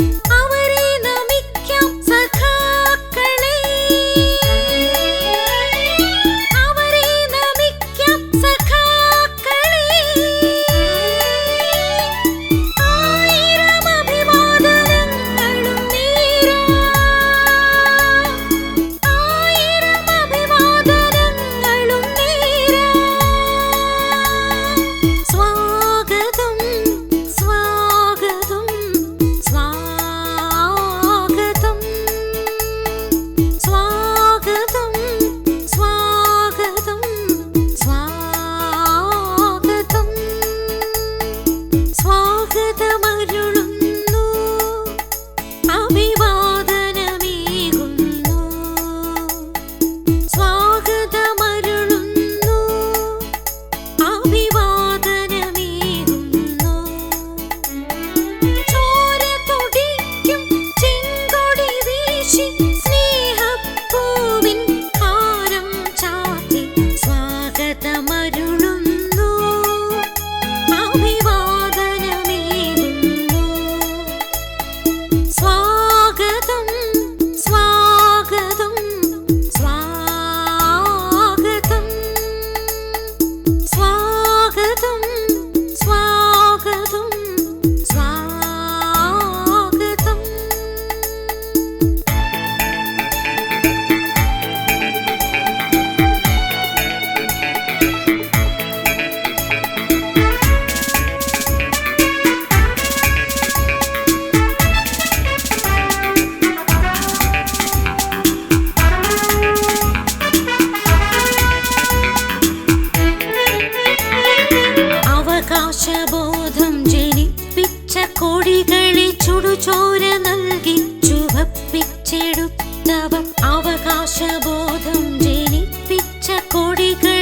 thank you So ചോര നൽകി ചുവപ്പിച്ചെടുത്തവർ അവകാശബോധം ജനിപ്പിച്ച കൊടികൾ